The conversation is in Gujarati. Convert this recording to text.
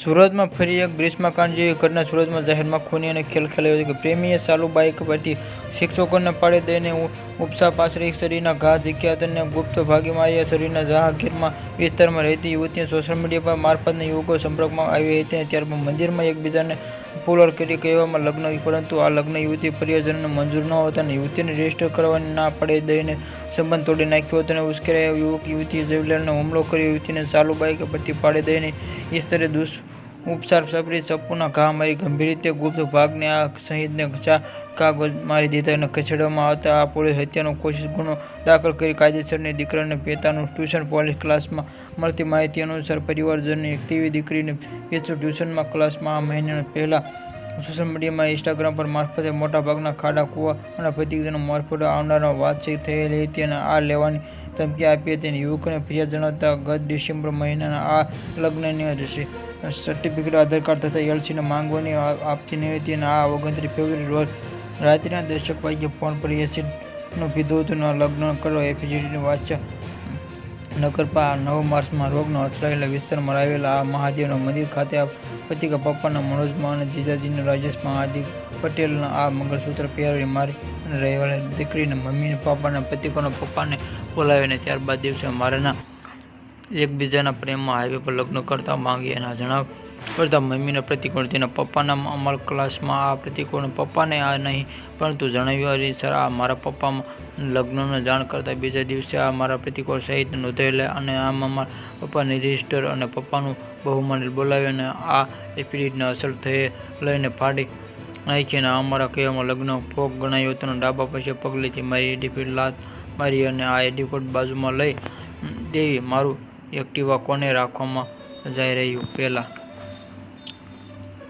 સુરતમાં ફરી એક ગ્રીષ્મકાંડ જેવી ઘટના સુરતમાં જાહેરમાં ખૂની અને ખેલ ખેલાયો કે પ્રેમીએ ચાલુ બાઇક પરથી શિક્ષકોને પાડી દઈને ઉપસા પાસરી શરીરના ઘા ઝીક્યા હતા ગુપ્ત ભાગી માર્યા શરીરના જહાંગીરમાં વિસ્તારમાં રહેતી યુવતીએ સોશિયલ મીડિયા પર મારફતના યુવકો સંપર્કમાં આવી હતી ત્યારબાદ મંદિરમાં એકબીજાને પુલર કરી કહેવામાં લગ્ન પરંતુ આ લગ્ન યુવતી પરિવારજનોને મંજૂર ન હોતા અને યુવતીને રજિસ્ટર કરવાની ના પડે, દઈને સંબંધ તોડી નાખ્યો હતો અને ઉશ્કેરાયો યુવક યુવતીએ જવેલરને હુમલો કરી યુવતીને ચાલુ બાઇક પરથી પાડી દઈને ઈસ્તરે દુષ ઉપચાર સપરી ચપ્પુના ઘા મારી ગંભીર રીતે ગુપ્ત ભાગને આ સહિતને કાગળ મારી દીધા અને ખસેડવામાં આવતા આ પોલીસ હત્યાનો કોશિશ ગુનો દાખલ કરી કાયદેસરની દીકરાને પિતાનું ટ્યુશન પોલીસ ક્લાસમાં મળતી માહિતી અનુસાર પરિવારજનની તેવી દીકરીને પીછું ટ્યુશનમાં ક્લાસમાં આ મહિના પહેલાં સોશિયલ મીડિયામાં ઇન્સ્ટાગ્રામ પર મારફતે મોટાભાગના ખાડા, કૂવા અને પ્રતિજનો મારફતે આવનારા વાતચીત થયેલી હતી અને આ લેવાની ધમકી આપી હતી. અને યુવકોને ફરિયાદ જણાવતા ગત ડિસેમ્બર મહિનાના આ લગ્નની રહેશે સર્ટિફિકેટ, આધાર કાર્ડ તથા એલસીને માંગવાની આપતી નહીં હતી અને આ ઓગણત્રીસ ફેબ્રુઆરી રોજ રાત્રિના દર્શક વાગ્યે ફોન પર એસિડનું પીધું હતું લગ્ન કરો એફીજીડીની વાંચ્યા નગરપા નવ માર્ચમાં રોગનો અથડાયેલા વિસ્તારમાં આવેલા આ મહાદેવના મંદિર ખાતે પતિકા પપ્પાના મનોજમાં અને જીજાજીના રાજેશમાં આદિ પટેલના આ મંગળસૂત્ર પહેરી મારી અને રહેવાળી દીકરીને મમ્મીને પાપાના પતિકોના પપ્પાને બોલાવીને ત્યારબાદ દિવસે મારાના એકબીજાના પ્રેમમાં હાઈવે પર લગ્ન કરતા માંગી એના જણાવ કરતા મમ્મીના પ્રતિકોણ તેના પપ્પાના અમલ ક્લાસમાં આ પ્રતિકોણ પપ્પાને આ નહીં, પરંતુ જણાવ્યું અનુસાર આ મારા પપ્પામાં લગ્નનો જાણ કરતા બીજા દિવસે આ મારા પ્રતિકોણ સહિત નોંધાયેલા અને આમાં મારા પપ્પાને રજિસ્ટર અને પપ્પાનું બહુમાન બોલાવી અને આ એફિડેવિટને અસર થઈ લઈને ફાડી નાખી અને અમારા કહેવામાં લગ્ન ફોક ગણાયો હતો ડાબા પાસે પગલેથી મારી એડિફિટ લાત મારી અને આ એડિફિટ બાજુમાં લઈ દેવી, મારું એક્ટિવા કોને રાખવામાં જઈ રહ્યું? પહેલાં